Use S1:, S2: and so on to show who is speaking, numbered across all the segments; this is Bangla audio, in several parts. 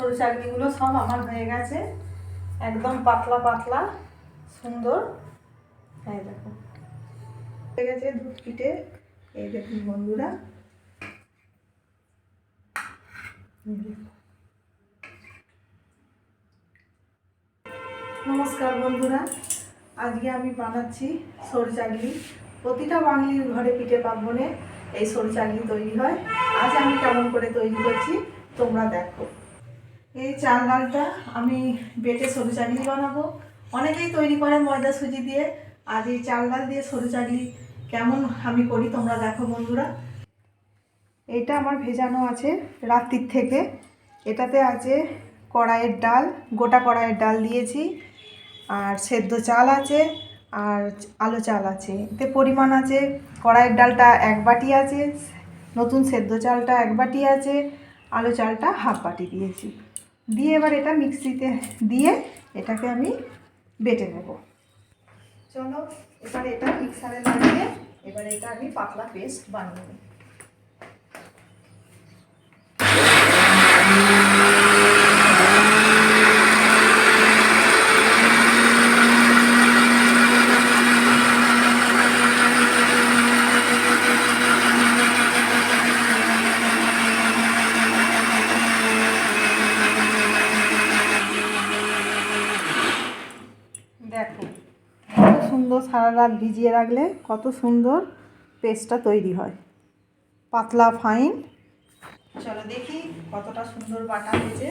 S1: সরু চাকরিগুলো সব আমার হয়ে গেছে। একদম পাতলা পাতলা, সুন্দর। এই দেখো। হয়ে গেছে পিঠে এই দেখুন বন্ধুরা। নমস্কার বন্ধুরা। আজকে আমি বানাচ্ছি সরু চাকলি প্রতিটা বাঙালির ঘরে পিঠে পার্বণে এই সরু চাকলি তৈরি হয়। আজ আমি কেমন করে তৈরি করছি, তোমরা দেখো। এই চাল ডালটা আমি বেটে সরু চাকলি বানাবো। অনেকেই তৈরি করে ময়দা সুজি দিয়ে। আজ এই চাল ডাল দিয়ে সরু চাকলি কেমন আমি করি তোমরা দেখো বন্ধুরা। এটা আমার ভেজানো আছে রাত্রির থেকে। এটাতে আছে কড়াইয়ের ডাল, গোটা কড়াইয়ের ডাল দিয়েছি। আর সেদ্ধ চাল আছে আর আলো চাল আছে। এতে পরিমাণ আছে, কড়াইয়ের ডালটা এক বাটি আছে, নতুন সেদ্ধ চালটা এক বাটি আছে, আলো চালটা হাফ বাটি দিয়েছি। দিয়ে এবার এটা মিক্সিতে দিয়ে এটাকে আমি বেটে নেব। চলো, এবার এটা মিক্সারে লাগিয়ে এবার এটা আমি পাতলা পেস্ট বানিয়ে নেব দেখো কত সুন্দর সারা রাত ভিজিয়ে রাখলে কত সুন্দর পেস্টটা তৈরি হয়। পাতলা, ফাইন। চলো দেখি কতটা সুন্দর বাটা হয়েছে।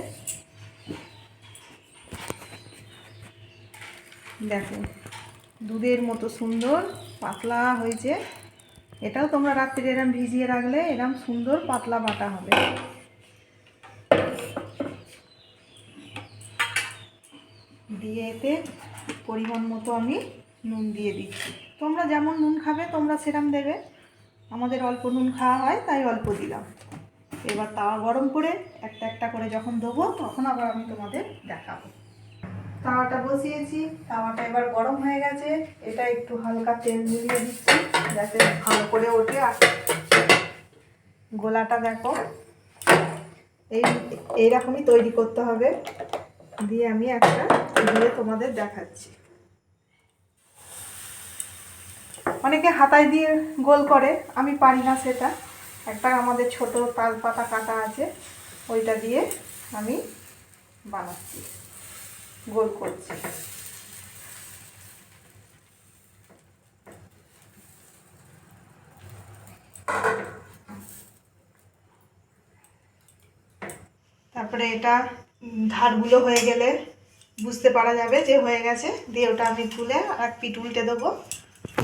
S1: দেখো, দুধের মতো সুন্দর পাতলা হয়েছে। এটাও তোমরা রাত্রে এরম ভিজিয়ে রাখলে এরম সুন্দর পাতলা বাটা হবে। দিয়ে এতে পরিমাণ মতো আমি নুন দিয়ে দিচ্ছি। তোমরা যেমন নুন খাবে, তোমরা সেরম দেবে। আমাদের অল্প নুন খাওয়া হয়, তাই অল্প দিলাম। এবার তাওয়া গরম করে একটা একটা করে যখন দেবো তখন আবার আমি তোমাদের দেখাবো। তাওয়াটা বসিয়েছি, তাওয়াটা এবার গরম হয়ে গেছে। এটা একটু হালকা তেল মিলিয়ে দিচ্ছি, যাতে ভালো করে ওঠে। আর গোলাটা দেখো, এই, এইরকমই তৈরি করতে হবে। দিয়ে আমি একটা দিয়ে তোমাদের দেখাচ্ছি। অনেকে হাতায় দিয়ে গোল করে, আমি পারি না সেটা। একটা আমাদের ছোট তাল পাতা কাটা আছে, ওইটা দিয়ে আমি বানাচ্ছি, গোল করছি। তারপরে এটা ধারগুলো হয়ে গেলে বুঝতে পারা যাবে যে হয়ে গেছে। দিয়ে ওটা আমি তুলে আর এক উল্টে দেবো।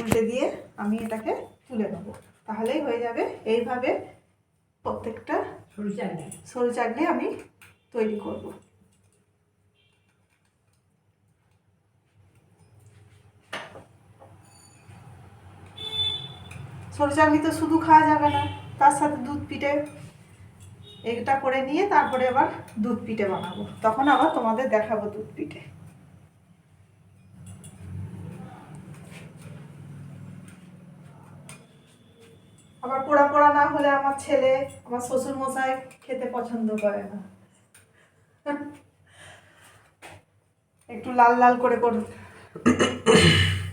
S1: উল্টে দিয়ে আমি এটাকে তুলে নেব। তাহলেই হয়ে যাবে এইভাবে প্রত্যেকটা
S2: সরু চাটনি
S1: সরু চাকলি আমি তৈরি করব। সরু চাটনি তো শুধু খাওয়া যাবে না তার সাথে দুধ পিঠে এটা করে নিয়ে তারপরে আবার দুধ পিঠে বানাবো। তখন আবার তোমাদের দেখাবো দুধ পিঠে। আবার পোড়া পোড়া না হলে আমার ছেলে, আমার শ্বশুর মশাই খেতে পছন্দ করে না। একটু লাল লাল করে কর-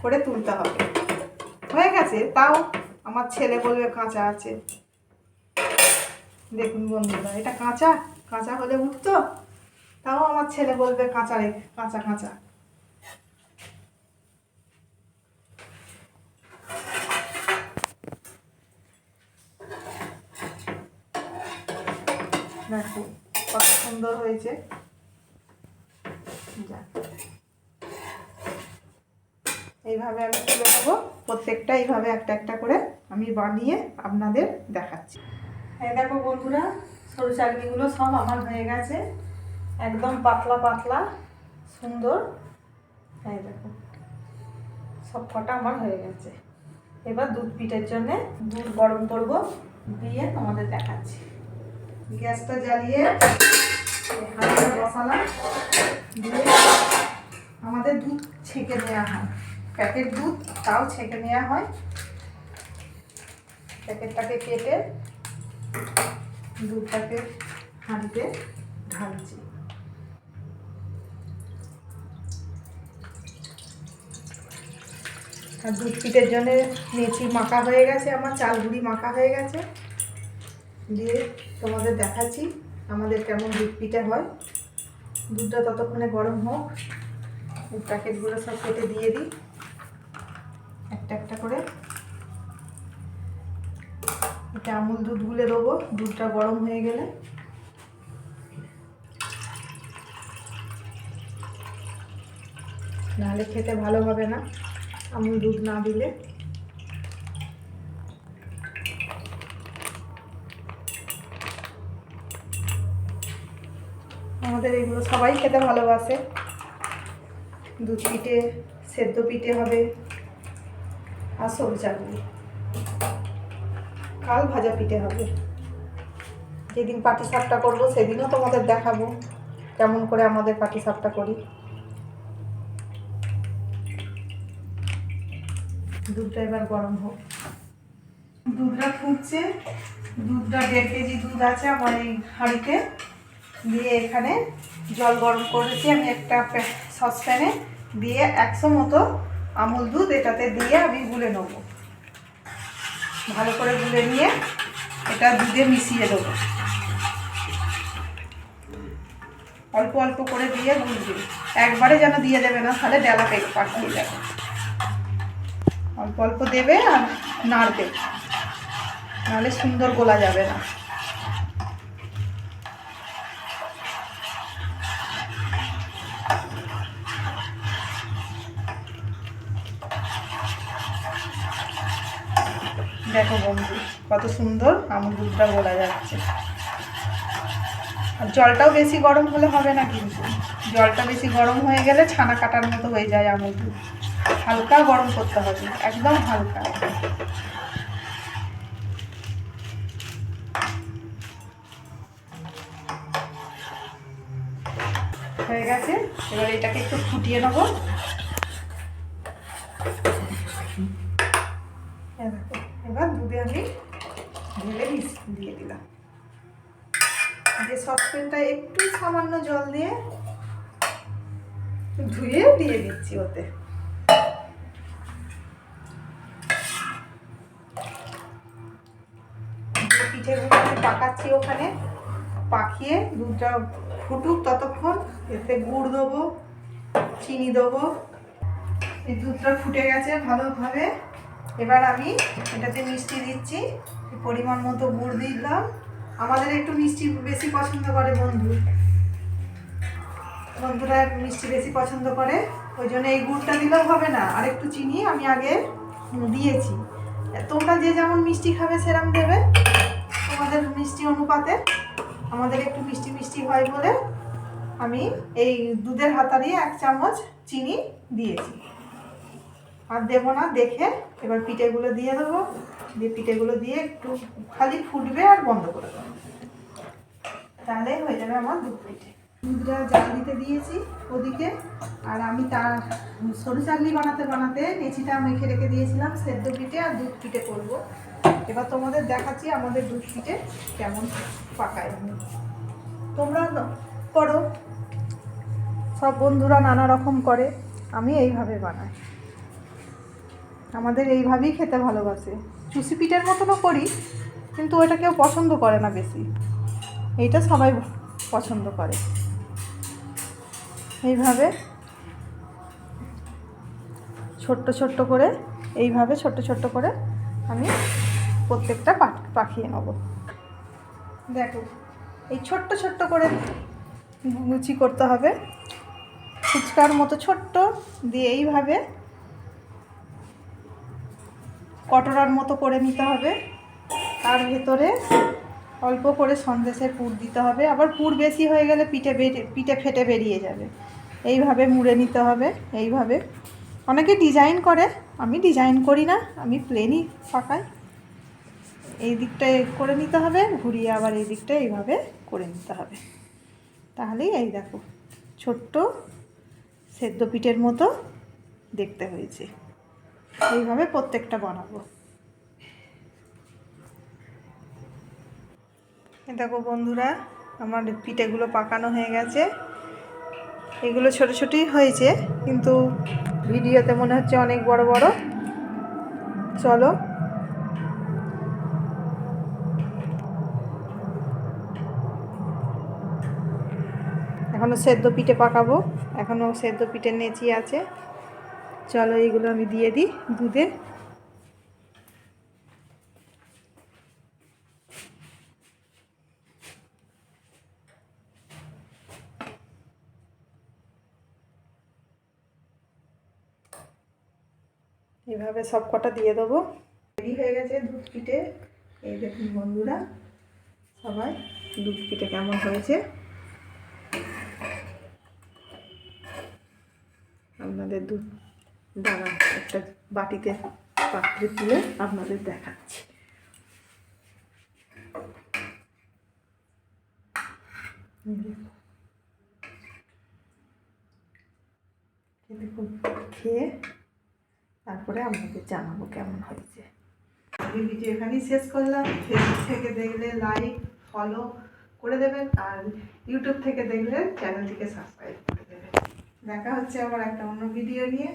S1: করে তুলতে হবে। হয়ে গেছে, তাও আমার ছেলে বলবে কাঁচা আছে। দেখুন বন্ধুরা, এটা কাঁচা কাঁচা হলে উঠতো তাও আমার ছেলে বলবে কাঁচা রে, কাঁচা কাঁচা দেখো কত সুন্দর হয়েছে। এইভাবে আমি তুলে নেব। প্রত্যেকটা এইভাবে একটা একটা করে আমি বানিয়ে আপনাদের দেখাচ্ছি। এই দেখো বন্ধুরা, সরু চাকরিগুলো সব আমার হয়ে গেছে। একদম পাতলা পাতলা, সুন্দর। এই দেখো, সব কটা আমার হয়ে গেছে। এবার দুধ পিঠের জন্যে দুধ গরম করব, দিয়ে তোমাদের দেখাচ্ছি। গ্যাসটা জ্বালিয়ে হাঁড়িটা বসালাম। দিয়ে আমাদের দুধ ছেঁকে নেওয়া হয়। প্যাকেট দুধ, তাও ছেঁকে নেওয়া হয়। প্যাকেটটাকে কেটে দুধটাকে হাঁড়িতে ঢালছি। আর দুধ পিঠের জন্যে মেচি মাখা হয়ে গেছে, আমার চালগুড়ি মাখা হয়ে গেছে। দিয়ে তোমাদের দেখাচ্ছি আমাদের কেমন পিঠে হয়, দুধটা ততক্ষণে গরম হোক প্যাকেটগুলো সব কেটে দিয়ে দিই, একটা একটা করে। এটা আমুল দুধ গুলে দেবো, দুধটা গরম হয়ে গেলে। নাহলে খেতে ভালো হবে না, আমুল দুধ না দিলে। আমাদের এগুলো সবাই খেতে ভালোবাসে। দুধ পিঠে, সেদ্ধ পিঠে হবে আর সবজি। কাল ভাজা পিঠে হবে। যেদিন পাটি সাপটা করব, সেদিনও তোমাদের দেখাবো কেমন করে আমাদের পাটি সাপটা করি। দুধটা এবার গরম হোক। দুধটা ফুটছে। দুধটা দেড় কেজি দুধ আছে আমার এই হাঁড়িতে। দিয়ে এখানে জল গরম করেছি। আমি একটা সসপ্যানে দিয়ে একশো মতো আমুল দুধ এটাতে দিয়ে আমি গুলে নেব। ভালো করে গুলে নিয়ে এটা দুধে মিশিয়ে দেবো। অল্প অল্প করে দিয়ে গুলবে। একবারে যেন দিয়ে দেবে না, তাহলে ডেলা পেক পাঠিয়ে যাবে। অল্প অল্প দেবে আর নাড়বে। নাহলে সুন্দর গোলা যাবে না। দেখো বন্ধু, কত সুন্দর আমুল দুধটা গোলা যাচ্ছে। আর জলটাও বেশি গরম হলে হবে না কিন্তু। জলটা বেশি গরম হয়ে গেলে ছানা কাটার মতো হয়ে যায় আমুল দুধ। হালকা গরম করতে হবে, একদম হালকা। হয়ে গেছে, এবার এটাকে একটু ফুটিয়ে নেব এই দেখো, এবার দুধে আমি ঢেলে মিশ দিয়ে দিলাম। যে সসপ্যানটা একটু সামান্য জল দিয়ে ধুয়ে দিয়ে দিচ্ছি ওতে। পিঠেগুলো পাকাচ্ছি ওখানে। পাকিয়ে দুধটা ফুটুক ততক্ষণ। এতে গুড় দেবো, চিনি দেবো। এই দুধটা ফুটে গেছে ভালোভাবে। এবার আমি এটাতে মিষ্টি দিচ্ছি। পরিমাণ মতো গুড় দিলাম। আমাদের একটু মিষ্টি বেশি পছন্দ করে বন্ধু। বন্ধুরা মিষ্টি বেশি পছন্দ করে। ওই জন্য এই গুড়টা দিলেও হবে না। আর একটু চিনি আমি আগে দিয়েছি। তোমরা যে যেমন মিষ্টি খাবে সেরকম দেবে। তোমাদের মিষ্টি অনুপাতে আমাদের একটু মিষ্টি মিষ্টি হয় বলে আমি এই দুধের হাতা দিয়ে এক চামচ চিনি দিয়েছি। আর দেবো না, দেখে এবার পিঠেগুলো দিয়ে দেবো। দিয়ে পিঠেগুলো দিয়ে একটু খালি ফুটবে আর বন্ধ করে দেবো। তাহলে হয়ে যাবে আমার দুধ পিঠে। দুধটা জাল দিতে দিয়েছি ওদিকে। আর আমি তার সরু চাকলি বানাতে বানাতে নেচিটা মেখে রেখে দিয়েছিলাম সেদ্ধ পিঠে আর দুধ পিঠে করব। এবার তোমাদের দেখাচ্ছি আমাদের দুধ পিঠে কেমন পাকায়। তোমরা করো। সব বন্ধুরা নানা রকম করে, আমি এইভাবে বানাই। আমাদের এইভাবেই খেতে ভালোবাসে। চুষি পিঠের মতনও করি, কিন্তু ওটা কেউ পছন্দ করে না বেশি। এইটা সবাই পছন্দ করে। এইভাবে ছোট্ট ছোট্ট করে, এইভাবে ছোট্ট ছোট্ট করে আমি প্রত্যেকটা পাকিয়ে নেব। দেখো, এই ছোট্ট ছোট্ট করে লুচি করতে হবে। ফুচকার মতো ছোট্ট, দিয়ে এইভাবে কটরার মতো করে নিতে হবে। তার ভেতরে অল্প করে সন্দেশের পুর দিতে হবে। আবার পুর বেশি হয়ে গেলে পিঠে পিঠে ফেটে বেরিয়ে যাবে। এইভাবে মুড়ে নিতে হবে, এইভাবে। অনেকে ডিজাইন করে, আমি ডিজাইন করি না, আমি প্লেনই পাকাই। এই দিকটা করে নিতে হবে, ঘুরিয়ে আবার এই দিকটা এইভাবে করে নিতে হবে। তাহলেই এই দেখো, ছোট্ট সেদ্ধ পিঠের মতো দেখতে হয়েছে। এইভাবে প্রত্যেকটা বানাবো। দেখো বন্ধুরা, আমার পিঠেগুলো পাকানো হয়ে গেছে। এগুলো ছোট ছোটই হয়েছে, কিন্তু ভিডিওতে মনে হচ্ছে অনেক বড় বড়। চলো। এখনও সেদ্ধ পিঠে পাকাবো, এখনও সেদ্ধ পিঠে নেচি আছে। চলো এগুলো আমি দিয়ে দিই দুধে। এভাবে সব কটা দিয়ে দেবো। রেডি হয়ে গেছে দুধ পিঠে। এই দেখুন বন্ধুরা, সবাই দুধ পিঠে কেমন হয়েছে। আপনাদের দুধ দাঁড়া, একটা বাটিতে পাত্রে তুলে আপনাদের দেখাচ্ছি। দেখুন। খেয়ে তারপরে আপনাদের জানাব কেমন হয়েছে। আমি ভিডিও এখানেই শেষ করলাম। ফেসবুক থেকে দেখলে লাইক ফলো করে দেবেন আর ইউটিউব থেকে দেখলে চ্যানেলটিকে সাবস্ক্রাইব করে দেবেন। দেখা হচ্ছে আবার একটা অন্য ভিডিও নিয়ে।